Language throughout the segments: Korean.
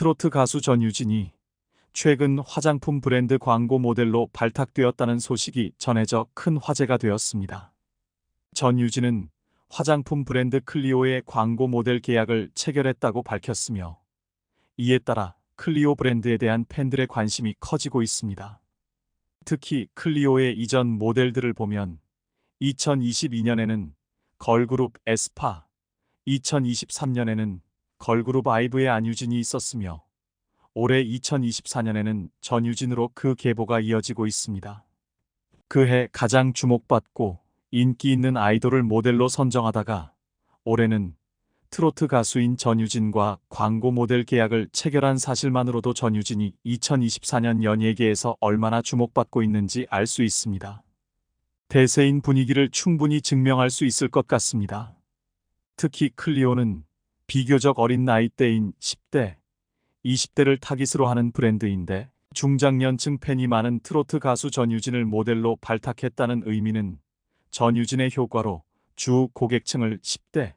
트로트 가수 전유진이 최근 화장품 브랜드 광고 모델로 발탁되었다는 소식이 전해져 큰 화제가 되었습니다. 전유진은 화장품 브랜드 클리오의 광고 모델 계약을 체결했다고 밝혔으며 이에 따라 클리오 브랜드에 대한 팬들의 관심이 커지고 있습니다. 특히 클리오의 이전 모델들을 보면 2022년에는 걸그룹 에스파, 2023년에는 걸그룹 아이브의 안유진이 있었으며 올해 2024년에는 전유진으로 그 계보가 이어지고 있습니다. 그해 가장 주목받고 인기 있는 아이돌을 모델로 선정하다가 올해는 트로트 가수인 전유진과 광고 모델 계약을 체결한 사실만으로도 전유진이 2024년 연예계에서 얼마나 주목받고 있는지 알 수 있습니다. 대세인 분위기를 충분히 증명할 수 있을 것 같습니다. 특히 클리오는 비교적 어린 나이 대인 10대, 20대를 타깃으로 하는 브랜드인데 중장년층 팬이 많은 트로트 가수 전유진을 모델로 발탁했다는 의미는 전유진의 효과로 주 고객층을 10대,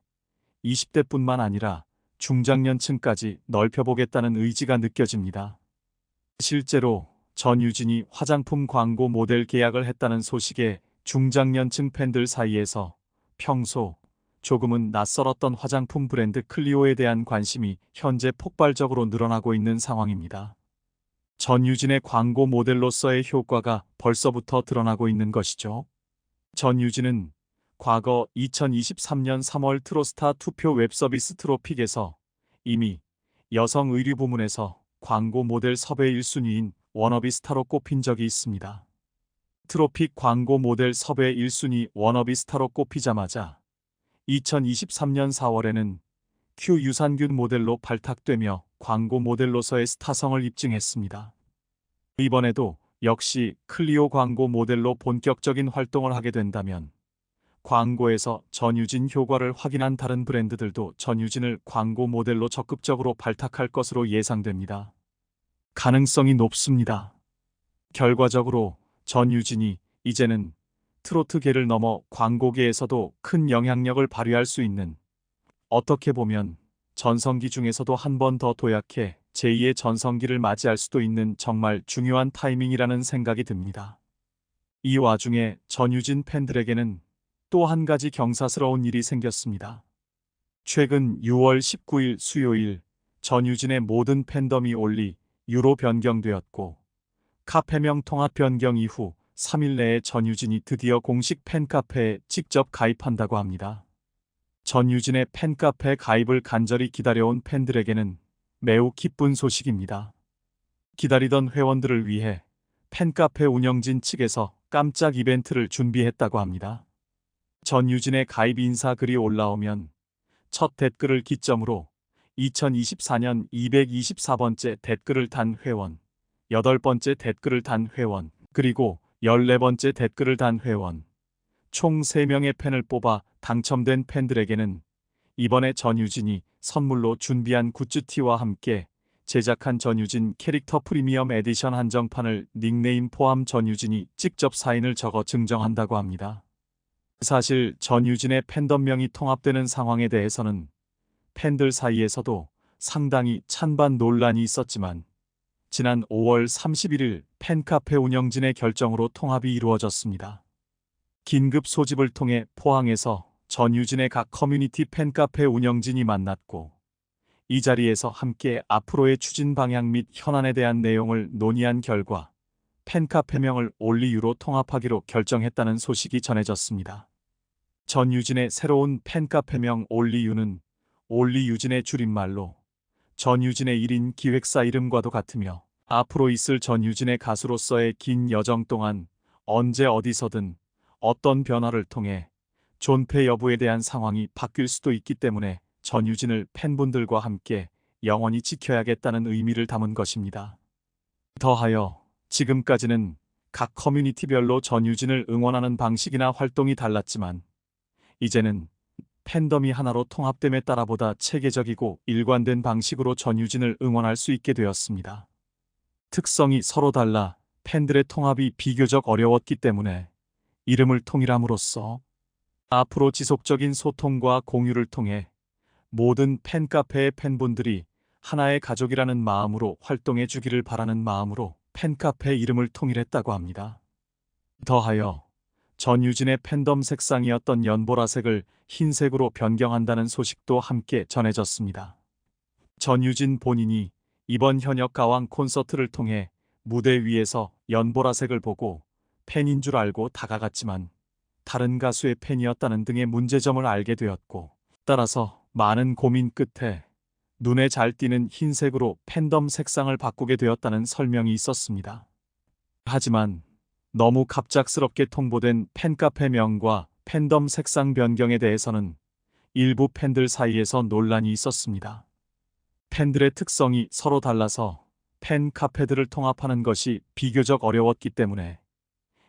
20대뿐만 아니라 중장년층까지 넓혀보겠다는 의지가 느껴집니다. 실제로 전유진이 화장품 광고 모델 계약을 했다는 소식에 중장년층 팬들 사이에서 평소 조금은 낯설었던 화장품 브랜드 클리오에 대한 관심이 현재 폭발적으로 늘어나고 있는 상황입니다. 전유진의 광고 모델로서의 효과가 벌써부터 드러나고 있는 것이죠. 전유진은 과거 2023년 3월 트로스타 투표 웹서비스 트로픽에서 이미 여성 의류 부문에서 광고 모델 섭외 1순위인 워너비 스타로 꼽힌 적이 있습니다. 트로픽 광고 모델 섭외 1순위 워너비 스타로 꼽히자마자 2023년 4월에는 큐 유산균 모델로 발탁되며 광고 모델로서의 스타성을 입증했습니다. 이번에도 역시 클리오 광고 모델로 본격적인 활동을 하게 된다면 광고에서 전유진 효과를 확인한 다른 브랜드들도 전유진을 광고 모델로 적극적으로 발탁할 것으로 예상됩니다. 가능성이 높습니다. 결과적으로 전유진이 이제는 트로트계를 넘어 광고계에서도 큰 영향력을 발휘할 수 있는 어떻게 보면 전성기 중에서도 한 번 더 도약해 제2의 전성기를 맞이할 수도 있는 정말 중요한 타이밍이라는 생각이 듭니다. 이 와중에 전유진 팬들에게는 또 한 가지 경사스러운 일이 생겼습니다. 최근 6월 19일 수요일 전유진의 모든 팬덤이 올리 유로 변경되었고 카페명 통합 변경 이후 3일 내에 전유진이 드디어 공식 팬카페에 직접 가입한다고 합니다. 전유진의 팬카페 가입을 간절히 기다려온 팬들에게는 매우 기쁜 소식입니다. 기다리던 회원들을 위해 팬카페 운영진 측에서 깜짝 이벤트를 준비했다고 합니다. 전유진의 가입 인사 글이 올라오면 첫 댓글을 기점으로 2024년 224번째 댓글을 단 회원, 8번째 댓글을 단 회원, 그리고 14번째 댓글을 단 회원, 총 3명의 팬을 뽑아 당첨된 팬들에게는 이번에 전유진이 선물로 준비한 굿즈티와 함께 제작한 전유진 캐릭터 프리미엄 에디션 한정판을 닉네임 포함 전유진이 직접 사인을 적어 증정한다고 합니다. 사실 전유진의 팬덤명이 통합되는 상황에 대해서는 팬들 사이에서도 상당히 찬반 논란이 있었지만 지난 5월 31일 팬카페 운영진의 결정으로 통합이 이루어졌습니다. 긴급 소집을 통해 포항에서 전유진의 각 커뮤니티 팬카페 운영진이 만났고 이 자리에서 함께 앞으로의 추진 방향 및 현안에 대한 내용을 논의한 결과 팬카페명을 올리유로 통합하기로 결정했다는 소식이 전해졌습니다. 전유진의 새로운 팬카페명 올리유는 올리유진의 줄임말로 전유진의 1인 기획사 이름과도 같으며 앞으로 있을 전유진의 가수로서의 긴 여정 동안 언제 어디서든 어떤 변화를 통해 존폐 여부에 대한 상황이 바뀔 수도 있기 때문에 전유진을 팬분들과 함께 영원히 지켜야겠다는 의미를 담은 것입니다. 더하여 지금까지는 각 커뮤니티별로 전유진을 응원하는 방식이나 활동이 달랐지만 이제는 팬덤이 하나로 통합됨에 따라 보다 체계적이고 일관된 방식으로 전유진을 응원할 수 있게 되었습니다. 특성이 서로 달라 팬들의 통합이 비교적 어려웠기 때문에 이름을 통일함으로써 앞으로 지속적인 소통과 공유를 통해 모든 팬카페의 팬분들이 하나의 가족이라는 마음으로 활동해 주기를 바라는 마음으로 팬카페 이름을 통일했다고 합니다. 더하여 전유진의 팬덤 색상이었던 연보라색을 흰색으로 변경한다는 소식도 함께 전해졌습니다. 전유진 본인이 이번 현역 가왕 콘서트를 통해 무대 위에서 연보라색을 보고 팬인 줄 알고 다가갔지만 다른 가수의 팬이었다는 등의 문제점을 알게 되었고 따라서 많은 고민 끝에 눈에 잘 띄는 흰색으로 팬덤 색상을 바꾸게 되었다는 설명이 있었습니다. 하지만 너무 갑작스럽게 통보된 팬카페 명과 팬덤 색상 변경에 대해서는 일부 팬들 사이에서 논란이 있었습니다. 팬들의 특성이 서로 달라서 팬 카페들을 통합하는 것이 비교적 어려웠기 때문에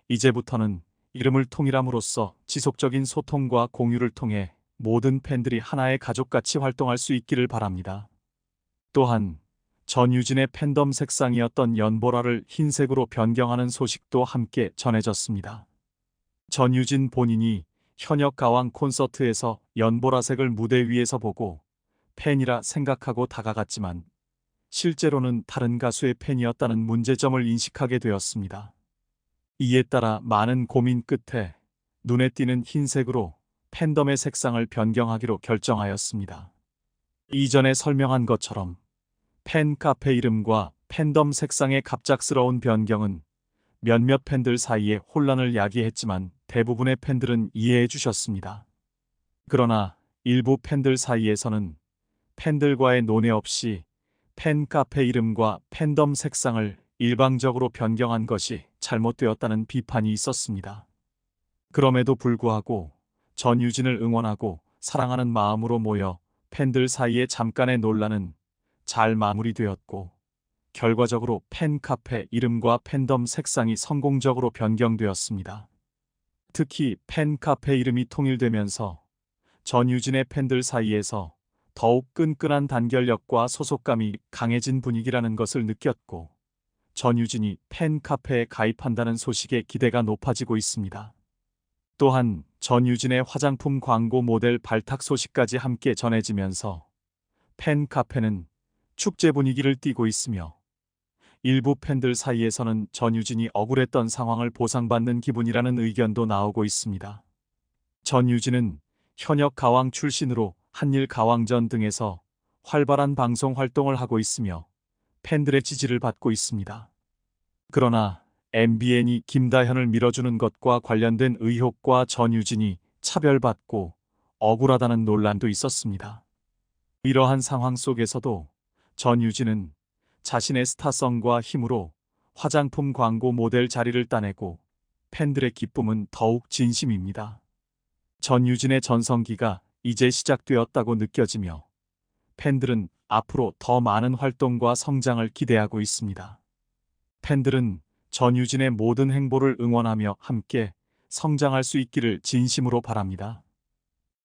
이제부터는 이름을 통일함으로써 지속적인 소통과 공유를 통해 모든 팬들이 하나의 가족같이 활동할 수 있기를 바랍니다. 또한 전유진의 팬덤 색상이었던 연보라를 흰색으로 변경하는 소식도 함께 전해졌습니다. 전유진 본인이 현역 가왕 콘서트에서 연보라색을 무대 위에서 보고 팬이라 생각하고 다가갔지만 실제로는 다른 가수의 팬이었다는 문제점을 인식하게 되었습니다. 이에 따라 많은 고민 끝에 눈에 띄는 흰색으로 팬덤의 색상을 변경하기로 결정하였습니다. 이전에 설명한 것처럼 팬 카페 이름과 팬덤 색상의 갑작스러운 변경은 몇몇 팬들 사이에 혼란을 야기했지만 대부분의 팬들은 이해해 주셨습니다. 그러나 일부 팬들 사이에서는 팬들과의 논의 없이 팬 카페 이름과 팬덤 색상을 일방적으로 변경한 것이 잘못되었다는 비판이 있었습니다. 그럼에도 불구하고 전유진을 응원하고 사랑하는 마음으로 모여 팬들 사이의 잠깐의 논란은 잘 마무리되었고 결과적으로 팬카페 이름과 팬덤 색상이 성공적으로 변경되었습니다. 특히 팬카페 이름이 통일되면서 전유진의 팬들 사이에서 더욱 끈끈한 단결력과 소속감이 강해진 분위기라는 것을 느꼈고 전유진이 팬카페에 가입한다는 소식에 기대가 높아지고 있습니다. 또한 전유진의 화장품 광고 모델 발탁 소식까지 함께 전해지면서 팬카페는 축제 분위기를 띠고 있으며 일부 팬들 사이에서는 전유진이 억울했던 상황을 보상받는 기분이라는 의견도 나오고 있습니다. 전유진은 현역 가왕 출신으로 한일 가왕전 등에서 활발한 방송 활동을 하고 있으며 팬들의 지지를 받고 있습니다. 그러나 MBN이 김다현을 밀어주는 것과 관련된 의혹과 전유진이 차별받고 억울하다는 논란도 있었습니다. 이러한 상황 속에서도 전유진은 자신의 스타성과 힘으로 화장품 광고 모델 자리를 따내고 팬들의 기쁨은 더욱 진심입니다. 전유진의 전성기가 이제 시작되었다고 느껴지며 팬들은 앞으로 더 많은 활동과 성장을 기대하고 있습니다. 팬들은 전유진의 모든 행보를 응원하며 함께 성장할 수 있기를 진심으로 바랍니다.